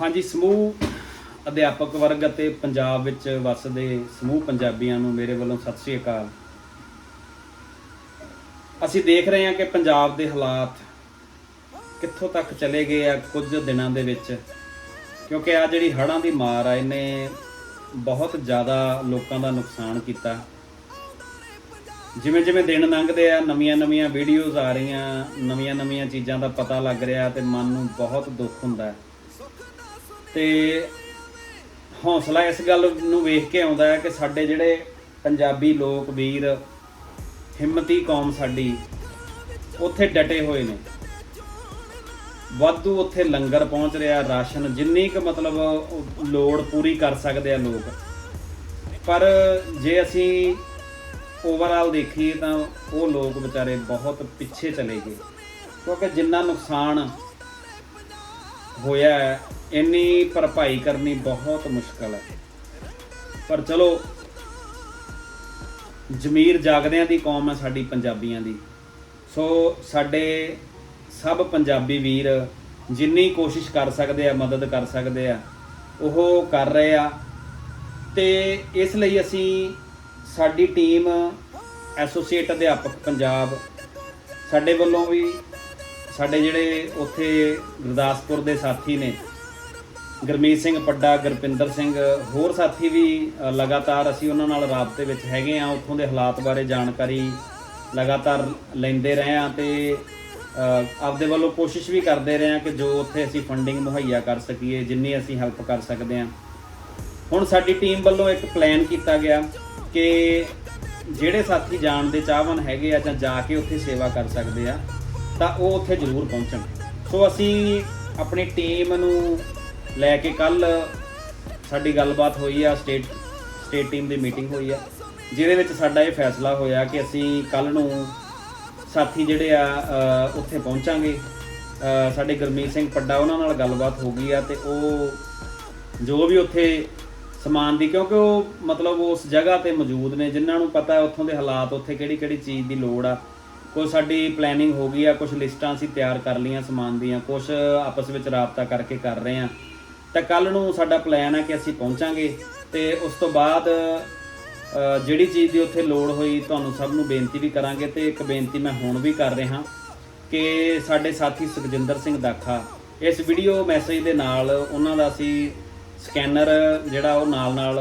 ਹਾਂਜੀ, ਸਮੂਹ ਅਧਿਆਪਕ ਵਰਗ ਅਤੇ ਪੰਜਾਬ ਵਿੱਚ ਵੱਸਦੇ ਸਮੂਹ ਪੰਜਾਬੀਆਂ ਨੂੰ ਮੇਰੇ ਵੱਲੋਂ ਸਤਿ ਸ੍ਰੀ ਅਕਾਲ। ਅਸੀਂ ਦੇਖ ਰਹੇ ਹਾਂ ਕਿ ਪੰਜਾਬ ਦੇ ਹਾਲਾਤ ਕਿੱਥੋਂ ਤੱਕ ਚਲੇ ਗਏ ਆ ਕੁਝ ਦਿਨਾਂ ਦੇ ਵਿੱਚ, ਕਿਉਂਕਿ ਆ ਜਿਹੜੀ ਹੜ੍ਹਾਂ ਦੀ ਮਾਰ ਆ, ਇਹਨੇ ਬਹੁਤ ਜ਼ਿਆਦਾ ਲੋਕਾਂ ਦਾ ਨੁਕਸਾਨ ਕੀਤਾ। ਜਿਵੇਂ ਜਿਵੇਂ ਦਿਨ ਲੰਘਦੇ ਆ, ਨਵੀਆਂ ਨਵੀਆਂ ਵੀਡੀਓਜ਼ ਆ ਰਹੀਆਂ, ਨਵੀਆਂ ਨਵੀਆਂ ਚੀਜ਼ਾਂ ਦਾ ਪਤਾ ਲੱਗ ਰਿਹਾ ਤੇ ਮਨ ਨੂੰ ਬਹੁਤ ਦੁੱਖ ਹੁੰਦਾ। ਹੈ ਤੇ ਹੌਸਲਾ ਇਸ ਗੱਲ ਨੂੰ ਵੇਖ ਕੇ ਆਉਂਦਾ ਹੈ ਕਿ ਸਾਡੇ ਜਿਹੜੇ ਪੰਜਾਬੀ ਲੋਕ ਵੀਰ ਹਿੰਮਤੀ ਕੌਮ ਸਾਡੀ ਉੱਥੇ ਡਟੇ ਹੋਏ ਨੇ। ਵਾਧੂ ਉੱਥੇ ਲੰਗਰ ਪਹੁੰਚ ਰਿਹਾ ਰਾਸ਼ਨ ਜਿੰਨੀ ਕੁ ਮਤਲਬ ਲੋੜ ਪੂਰੀ ਕਰ ਸਕਦੇ ਆ ਲੋਕ। ਪਰ ਜੇ ਅਸੀਂ ਓਵਰਆਲ ਦੇਖੀਏ ਤਾਂ ਉਹ ਲੋਕ ਵਿਚਾਰੇ ਬਹੁਤ ਪਿੱਛੇ ਚਲੇ ਗਏ। ਕਿਉਂਕਿ ਜਿੰਨਾ ਨੁਕਸਾਨ ਹੋਇਆ ਹੈ, ਇੰਨੀ ਭਰਪਾਈ ਕਰਨੀ ਬਹੁਤ ਮੁਸ਼ਕਲ ਹੈ। ਪਰ ਚਲੋ, ਜ਼ਮੀਰ ਜਾਗਦਿਆਂ ਦੀ ਕੌਮ ਹੈ ਸਾਡੀ ਪੰਜਾਬੀਆਂ ਦੀ। ਸੋ ਸਾਡੇ ਸਭ ਪੰਜਾਬੀ ਵੀਰ ਜਿੰਨੀ ਕੋਸ਼ਿਸ਼ ਕਰ ਸਕਦੇ ਆ, ਮਦਦ ਕਰ ਸਕਦੇ ਆ, ਉਹ ਕਰ ਰਹੇ ਆ। ਤੇ ਇਸ ਲਈ ਅਸੀਂ ਸਾਡੀ ਟੀਮ ਐਸੋਸੀਏਟ ਅਧਿਆਪਕ ਪੰਜਾਬ, ਸਾਡੇ ਵੱਲੋਂ ਵੀ ਸਾਡੇ ਜਿਹੜੇ ਉੱਥੇ ਗੁਰਦਾਸਪੁਰ ਦੇ ਸਾਥੀ ਨੇ ਗੁਰਮੀਤ ਸਿੰਘ ਪੱਡਾ, ਗੁਰਪਿੰਦਰ ਸਿੰਘ, ਹੋਰ ਸਾਥੀ ਵੀ ਲਗਾਤਾਰ ਅਸੀਂ ਉਹਨਾਂ ਨਾਲ ਰਾਬਤੇ ਵਿੱਚ ਹੈਗੇ ਆ ਉੱਥੋਂ ਦੇ ਹਾਲਾਤ ਬਾਰੇ ਜਾਣਕਾਰੀ ਲਗਾਤਾਰ ਲੈਂਦੇ ਰਹੇ ਆ ਤੇ ਆਪਦੇ ਵੱਲੋਂ ਕੋਸ਼ਿਸ਼ ਵੀ ਕਰਦੇ ਰਹੇ ਆ ਕਿ ਜੋ ਉੱਥੇ ਅਸੀਂ ਫੰਡਿੰਗ ਮੁਹੱਈਆ ਕਰ ਸਕੀਏ, ਜਿੰਨੀ ਅਸੀਂ ਹੈਲਪ ਕਰ ਸਕਦੇ ਆ ਹੁਣ ਸਾਡੀ ਟੀਮ ਵੱਲੋਂ ਇੱਕ ਪਲਾਨ ਕੀਤਾ ਗਿਆ ਕਿ ਜਿਹੜੇ ਸਾਥੀ ਜਾਣ ਦੇ ਚਾਹਵਾਨ ਹੈਗੇ ਆ ਜਾਂ ਜਾ ਕੇ ਉੱਥੇ ਸੇਵਾ ਕਰ ਸਕਦੇ ਆ, ਤਾਂ ਉਹ ਉੱਥੇ ਜ਼ਰੂਰ ਪਹੁੰਚਣ। ਸੋ ਅਸੀਂ ਆਪਣੀ ਟੀਮ ਨੂੰ ਲੈ ਕੇ ਕੱਲ ਸਾਡੀ ਗੱਲਬਾਤ ਹੋਈ ਆ ਸਟੇਟ ਸਟੇਟ ਟੀਮ ਦੀ ਮੀਟਿੰਗ ਹੋਈ ਆ। ਜਿਹਦੇ ਵਿੱਚ ਸਾਡਾ ਇਹ ਫੈਸਲਾ ਹੋਇਆ ਕਿ ਅਸੀਂ ਕੱਲ ਨੂੰ ਸਾਥੀ ਜਿਹੜੇ ਆ ਉੱਥੇ ਪਹੁੰਚਾਂਗੇ। ਸਾਡੇ ਗੁਰਮੀਤ ਸਿੰਘ ਪੱਡਾ ਉਹਨਾਂ ਨਾਲ ਗੱਲਬਾਤ ਹੋ ਗਈ ਆ ਤੇ ਉਹ ਜੋ ਵੀ ਉੱਥੇ ਸਮਾਨ ਦੀ, ਕਿਉਂਕਿ ਉਹ ਮਤਲਬ ਉਸ ਜਗ੍ਹਾ ਤੇ ਮੌਜੂਦ ਨੇ, ਜਿਨ੍ਹਾਂ ਨੂੰ ਪਤਾ ਉੱਥੋਂ ਦੇ ਹਾਲਾਤ, ਉੱਥੇ ਕਿਹੜੀ ਕਿਹੜੀ ਚੀਜ਼ ਦੀ ਲੋੜ ਆ। ਕੋਈ ਸਾਡੀ ਪਲੈਨਿੰਗ ਹੋ ਗਈ ਆ ਕੁਝ ਲਿਸਟਾਂ ਅਸੀਂ ਤਿਆਰ ਕਰ ਲਈਆਂ ਸਮਾਨ ਦੀਆਂ ਕੁਝ ਆਪਸ ਵਿੱਚ ਰਾਬਤਾ ਕਰਕੇ ਕਰ ਰਹੇ ਆ ਤਾਂ ਕੱਲ ਨੂੰ ਸਾਡਾ ਪਲਾਨ ਹੈ ਕਿ ਅਸੀਂ ਪਹੁੰਚਾਂਗੇ ਤੇ ਉਸ ਤੋਂ ਬਾਅਦ ਜਿਹੜੀ ਚੀਜ਼ ਦੀ ਉੱਥੇ ਲੋੜ ਹੋਈ, ਤੁਹਾਨੂੰ ਸਭ ਨੂੰ ਬੇਨਤੀ ਵੀ ਕਰਾਂਗੇ ਤੇ ਇੱਕ ਬੇਨਤੀ ਮੈਂ ਹੁਣ ਵੀ ਕਰ ਰਿਹਾ ਕਿ ਸਾਡੇ ਸਾਥੀ ਸੁਖਜਿੰਦਰ ਸਿੰਘ ਦਾਖਾ, ਇਸ ਵੀਡੀਓ ਮੈਸੇਜ ਦੇ ਨਾਲ ਉਹਨਾਂ ਦਾ ਅਸੀਂ ਸਕੈਨਰ ਜਿਹੜਾ ਉਹ ਨਾਲ ਨਾਲ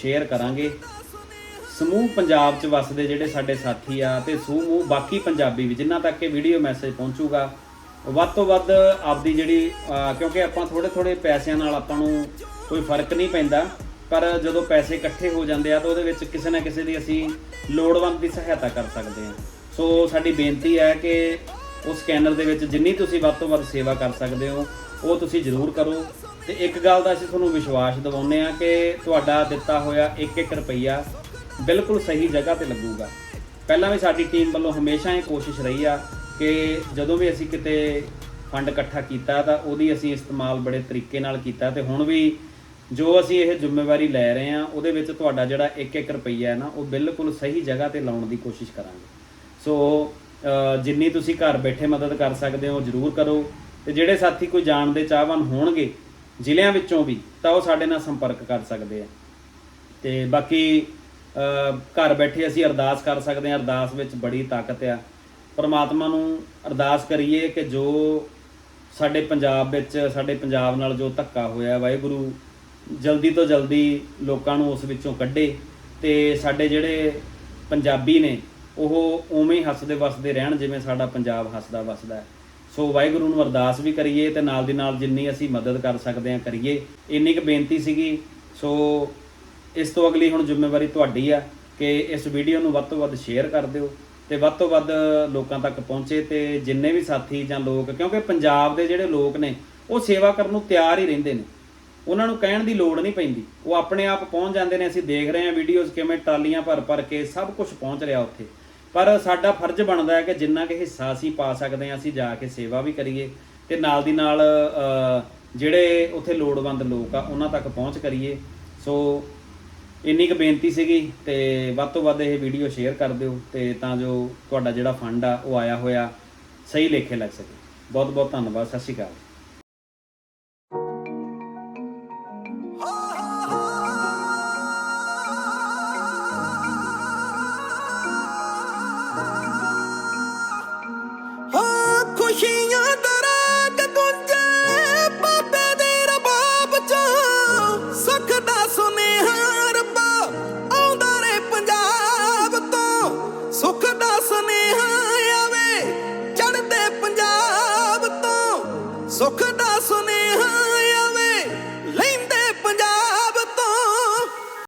ਸ਼ੇਅਰ ਕਰਾਂਗੇ। ਸਮੂਹ ਪੰਜਾਬ ਚ ਵੱਸਦੇ ਜਿਹੜੇ ਸਾਡੇ ਸਾਥੀ ਆ ਤੇ ਸਮੂਹ ਬਾਕੀ ਪੰਜਾਬੀ ਵੀ, ਜਿਨ੍ਹਾਂ ਤੱਕ ਇਹ ਵੀਡੀਓ ਮੈਸੇਜ ਪਹੁੰਚੂਗਾ ਵੱਧ ਤੋਂ ਵੱਧ ਆਪਦੀ ਜਿਹੜੀ ਕਿਉਂਕਿ ਆਪਾਂ ਥੋੜੇ ਥੋੜੇ ਪੈਸਿਆਂ ਨਾਲ ਆਪਾਂ ਨੂੰ ਕੋਈ ਫ਼ਰਕ ਨਹੀਂ ਪੈਂਦਾ, ਪਰ ਜਦੋਂ ਪੈਸੇ ਇਕੱਠੇ ਹੋ ਜਾਂਦੇ ਆ ਤਾਂ ਉਹਦੇ ਵਿੱਚ ਕਿਸੇ ਨਾ ਕਿਸੇ ਦੀ ਅਸੀਂ ਲੋੜਵੰਦ ਦੀ ਸਹਾਇਤਾ ਕਰ ਸਕਦੇ ਹਾਂ। ਸੋ ਸਾਡੀ ਬੇਨਤੀ ਹੈ ਕਿ ਉਸ ਸਕੈਨਰ ਦੇ ਵਿੱਚ ਜਿੰਨੀ ਤੁਸੀਂ ਵੱਧ ਤੋਂ ਵੱਧ ਸੇਵਾ ਕਰ ਸਕਦੇ ਹੋ, ਉਹ ਤੁਸੀਂ ਜ਼ਰੂਰ ਕਰੋ। ਤੇ ਇੱਕ ਗੱਲ ਦਾ ਅਸੀਂ ਤੁਹਾਨੂੰ ਵਿਸ਼ਵਾਸ ਦਿਵਾਉਂਦੇ ਆ ਕਿ ਤੁਹਾਡਾ ਦਿੱਤਾ ਹੋਇਆ ਇੱਕ ਇੱਕ ਰੁਪਈਆ ਬਿਲਕੁਲ ਸਹੀ ਜਗ੍ਹਾ ਤੇ ਲੱਗੂਗਾ। ਪਹਿਲਾਂ ਵੀ ਸਾਡੀ ਟੀਮ ਵੱਲੋਂ ਹਮੇਸ਼ਾ ਇਹ ਕੋਸ਼ਿਸ਼ ਰਹੀ ਆ ਕਿ ਜਦੋਂ ਵੀ ਅਸੀਂ ਕਿਤੇ ਫੰਡ ਇਕੱਠਾ ਕੀਤਾ ਤਾਂ ਉਹਦੀ ਅਸੀਂ ਇਸਤੇਮਾਲ ਬੜੇ ਤਰੀਕੇ ਨਾਲ ਕੀਤਾ ਤੇ ਹੁਣ ਵੀ ਜੋ ਅਸੀਂ ਇਹ ਜ਼ਿੰਮੇਵਾਰੀ ਲੈ ਰਹੇ ਹਾਂ, ਉਹਦੇ ਵਿੱਚ ਤੁਹਾਡਾ ਜਿਹੜਾ ਇੱਕ ਇੱਕ ਰੁਪਈਆ ਹੈ ਨਾ, ਉਹ ਬਿਲਕੁਲ ਸਹੀ ਜਗ੍ਹਾ ਤੇ ਲਾਉਣ ਦੀ ਕੋਸ਼ਿਸ਼ ਕਰਾਂਗੇ। ਸੋ ਜਿੰਨੀ ਤੁਸੀਂ ਘਰ ਬੈਠੇ ਮਦਦ ਕਰ ਸਕਦੇ ਹੋ ਜਰੂਰ ਕਰੋ। ਤੇ ਜਿਹੜੇ ਸਾਥੀ ਕੋਈ ਜਾਣ ਦੇ ਚਾਹਵਾਨ ਹੋਣਗੇ ਜ਼ਿਲ੍ਹਿਆਂ ਵਿੱਚੋਂ ਵੀ, ਤਾਂ ਉਹ ਸਾਡੇ ਨਾਲ ਸੰਪਰਕ ਕਰ ਸਕਦੇ ਆ। ਤੇ ਬਾਕੀ ਘਰ ਬੈਠੇ ਅਸੀਂ ਅਰਦਾਸ ਕਰ ਸਕਦੇ ਹਾਂ, ਅਰਦਾਸ ਵਿੱਚ ਬੜੀ ਤਾਕਤ ਆ। ਪਰਮਾਤਮਾ ਨੂੰ ਅਰਦਾਸ ਕਰੀਏ ਕਿ ਜੋ ਸਾਡੇ ਪੰਜਾਬ ਵਿੱਚ, ਸਾਡੇ ਪੰਜਾਬ ਨਾਲ ਜੋ ਧੱਕਾ ਹੋਇਆ ਵਾਹਿਗੁਰੂ, ਜਲਦੀ ਤੋਂ ਜਲਦੀ ਲੋਕਾਂ ਨੂੰ ਉਸ ਵਿੱਚੋਂ ਕੱਢੇ ਤੇ ਸਾਡੇ ਜਿਹੜੇ ਪੰਜਾਬੀ ਨੇ, ਉਹ ਉਵੇਂ ਹੀ ਹੱਸਦੇ ਵਸਦੇ ਰਹਿਣ ਜਿਵੇਂ ਸਾਡਾ ਪੰਜਾਬ ਹੱਸਦਾ ਵਸਦਾ ਹੈ। ਸੋ ਵਾਹਿਗੁਰੂ ਨੂੰ ਅਰਦਾਸ ਵੀ ਕਰੀਏ ਤੇ ਨਾਲ ਦੀ ਨਾਲ ਜਿੰਨੀ ਅਸੀਂ ਮਦਦ ਕਰ ਸਕਦੇ ਹਾਂ ਕਰੀਏ। ਇੰਨੀ ਕੁ ਬੇਨਤੀ ਸੀਗੀ। ਸੋ ਇਸ ਤੋਂ ਅਗਲੀ ਹੁਣ ਜ਼ਿੰਮੇਵਾਰੀ ਤੁਹਾਡੀ ਆ ਕਿ ਇਸ ਵੀਡੀਓ ਨੂੰ ਵੱਧ ਤੋਂ ਵੱਧ ਸ਼ੇਅਰ ਕਰ ਦਿਓ। ਤੇ ਵੱਧ ਤੋਂ ਵੱਧ ਲੋਕਾਂ ਤੱਕ ਪਹੁੰਚੇ ਤੇ ਜਿੰਨੇ ਵੀ ਸਾਥੀ ਜਾਂ ਲੋਕ, ਕਿਉਂਕਿ ਪੰਜਾਬ ਦੇ ਜਿਹੜੇ ਲੋਕ ਨੇ, ਉਹ ਸੇਵਾ ਕਰਨ ਨੂੰ ਤਿਆਰ ਹੀ ਰਹਿੰਦੇ ਨੇ। ਉਹਨਾਂ ਨੂੰ ਕਹਿਣ ਦੀ ਲੋੜ ਨਹੀਂ ਪੈਂਦੀ। ਉਹ ਆਪਣੇ ਆਪ ਪਹੁੰਚ ਜਾਂਦੇ ਨੇ। ਅਸੀਂ ਦੇਖ ਰਹੇ ਹਾਂ ਵੀਡੀਓਜ਼ ਕਿਵੇਂ ਟਰਾਲੀਆਂ ਭਰ ਭਰ ਕੇ ਸਭ ਕੁਝ ਪਹੁੰਚ ਰਿਹਾ ਉੱਥੇ। ਪਰ ਸਾਡਾ ਫਰਜ਼ ਬਣਦਾ ਹੈ ਕਿ ਜਿੰਨਾ ਕਿ ਹਿੱਸਾ ਅਸੀਂ ਪਾ ਸਕਦੇ ਹਾਂ, ਅਸੀਂ ਜਾ ਕੇ ਸੇਵਾ ਵੀ ਕਰੀਏ ਤੇ ਨਾਲ ਦੀ ਨਾਲ ਜਿਹੜੇ ਉੱਥੇ ਲੋੜਵੰਦ ਲੋਕ ਆ, ਉਹਨਾਂ ਤੱਕ ਪਹੁੰਚ ਕਰੀਏ। ਸੋ ਇੰਨੀ ਕੁ ਬੇਨਤੀ ਸੀਗੀ ਤੇ ਵੱਧ ਤੋਂ ਵੱਧ ਇਹ ਵੀਡੀਓ ਸ਼ੇਅਰ ਕਰ ਦਿਓ ਤੇ ਤਾਂ ਜੋ ਤੁਹਾਡਾ ਜਿਹੜਾ ਫੰਡ ਆ ਉਹ ਆਇਆ ਹੋਇਆ ਸਹੀ ਲੇਖੇ ਲੱਗ ਸਕੇ। ਬਹੁਤ ਬਹੁਤ ਧੰਨਵਾਦ, ਸਤਿ ਸ਼੍ਰੀ ਅਕਾਲ।